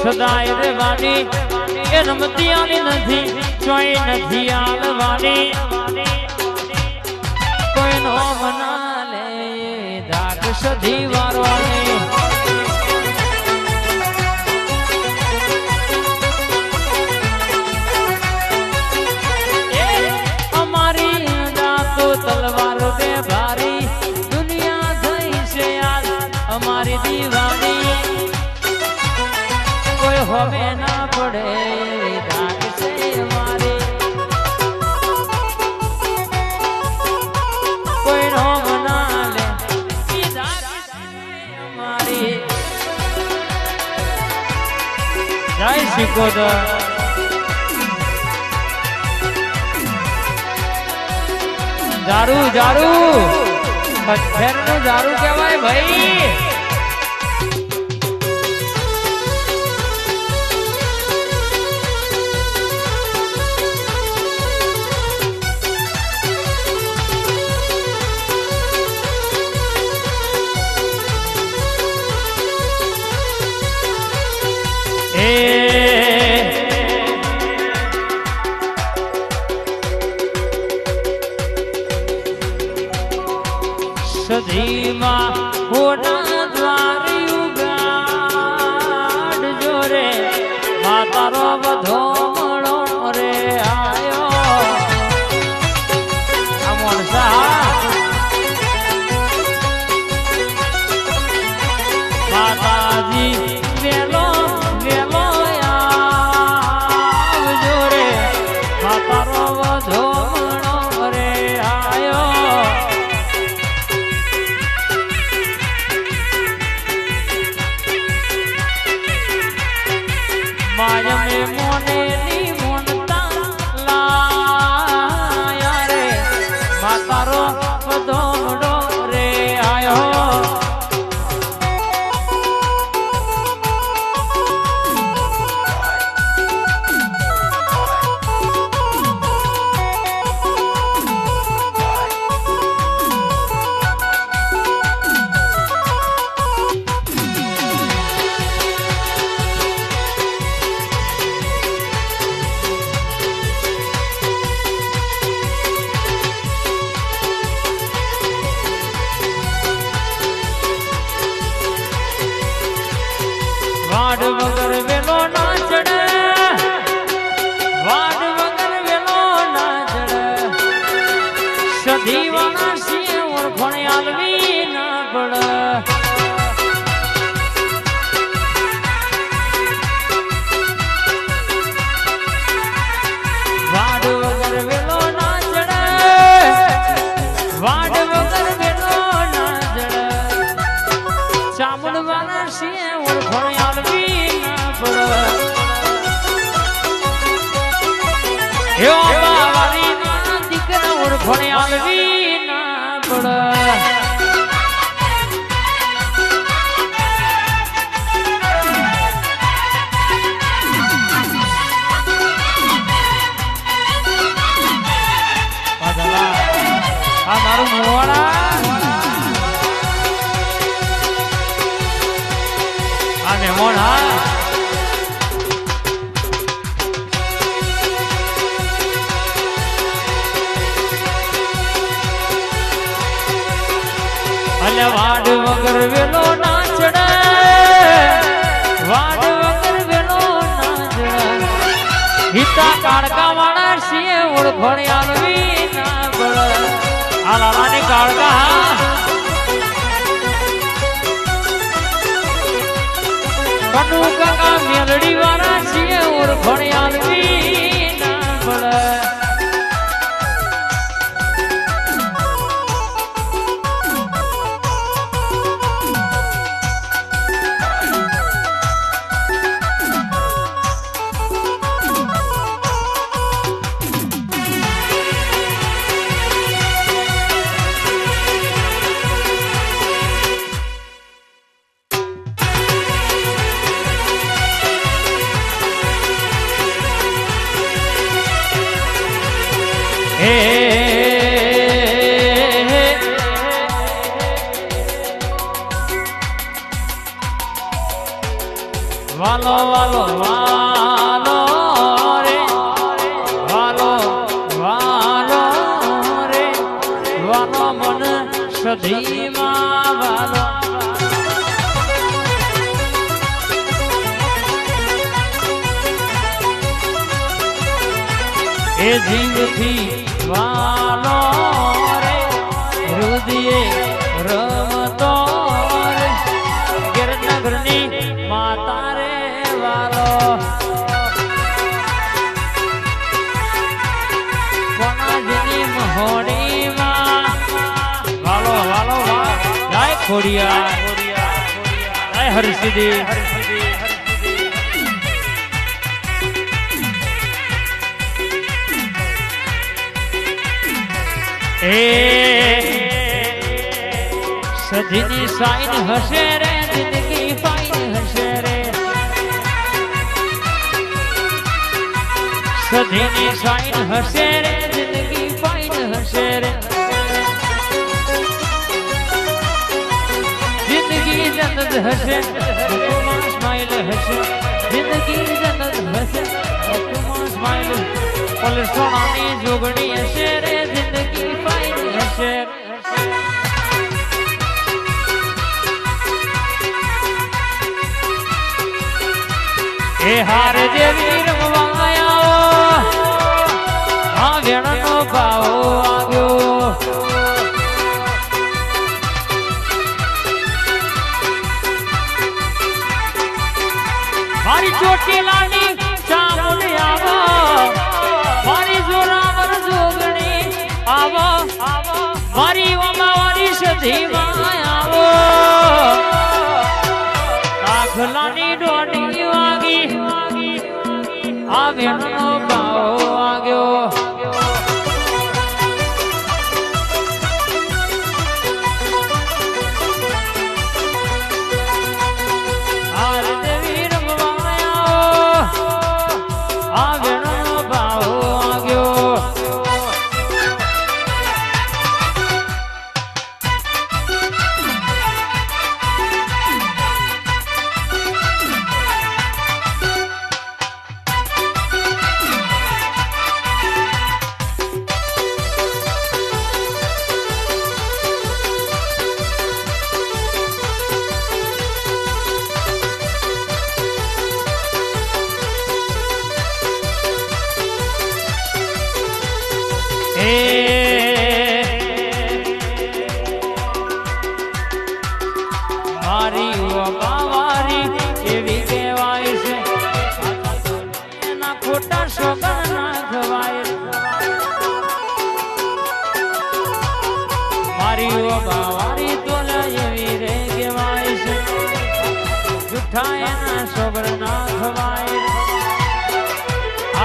સદાય રેવાની એ રમતી આલી નથી ચોઈ નથી આલવાની કોઈ નો મના લે દાગ સધી વારવાની. હવે ના પડે છે અમારી કોઈ નો મના લે અમારી. જય શિકોદર દારૂ દારૂ પથ્થરનું દારૂ કહેવાય ભાઈ. માતારો બધો સધી સિંહ ઓળખણ આલવી ના પડ. વાડ વગર દીકરા અલે વાડ વગર વેલો ના ચડે વાડ વગર વેલો ના હિતા કાળકા વાળા સિંહ ઓળખણ આલવી ના બળ આ લાલાની કાળકા કનુ કાકા મેલડી વાળા છીએ ઓળખણ આલવી ના પડે. એ જીવથી વાલો રે રુદિયે રમતો રે. ગિરનગરની માતા ખોડિયા જય હરસિદ્ધિ. એ સજીની સાઈન હશે રે, જિંદગી ફાઈન હશે રે. સજીની સાઈન હશે રે, જિંદગી ફાઈન હશે રે. જિંદગી જનદ હશે સ્માઈલ હશે. જિંદગી જનદ હશે સ્માઈલ પલસોણાની જોગણી હાર જેવી રમવાયા. આ વેણનો ભાવો આવ્યો. મારી ચોટીલાની ચામુંડ આવો. મારી મારી સધીમાં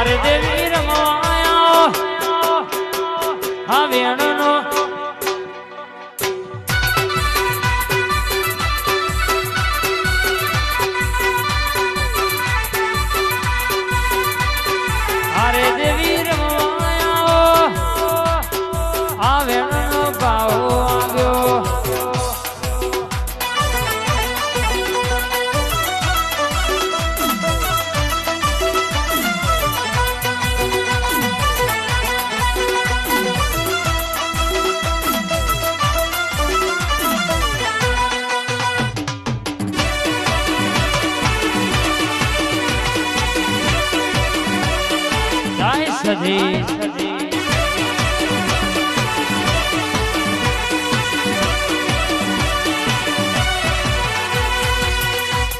અરે દેવી રમવાયા હા સધી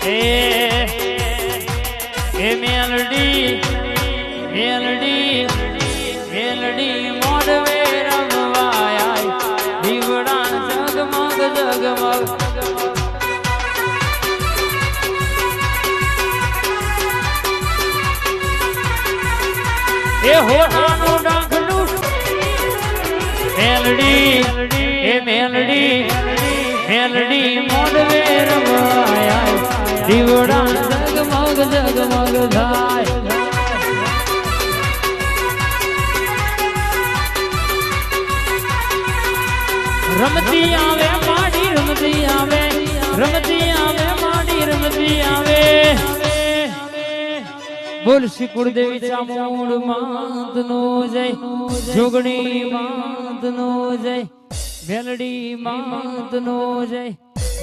એ એ મેલડી મેલડી મેલડી, એ મેલડી મેલડી મોડવે રમાયા. દીવડા જગમગ જગમગ થાય. રમતી આવે, માડી રમતી આવે રમતી આવે, માડી રમતી આવે. બોલ શ્રી કુળદેવી ચામુંડ માત નો જય, જોગણી માત નો જય, મેલડી માત નો જય,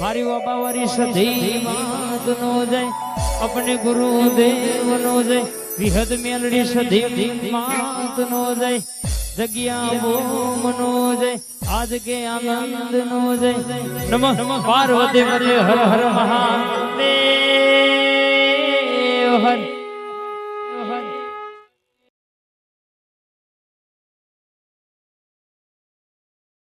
મારી બાબાવારી સધી માત નો જય, અપને ગુરુદેવ નો જય, વિહદ મેલડી સધી માત નો જય, જગ્યા બોમ નો જય આજ કે આનંદ નો જય. નમઃ પાર્વતી હર હર મહાદેવ, હર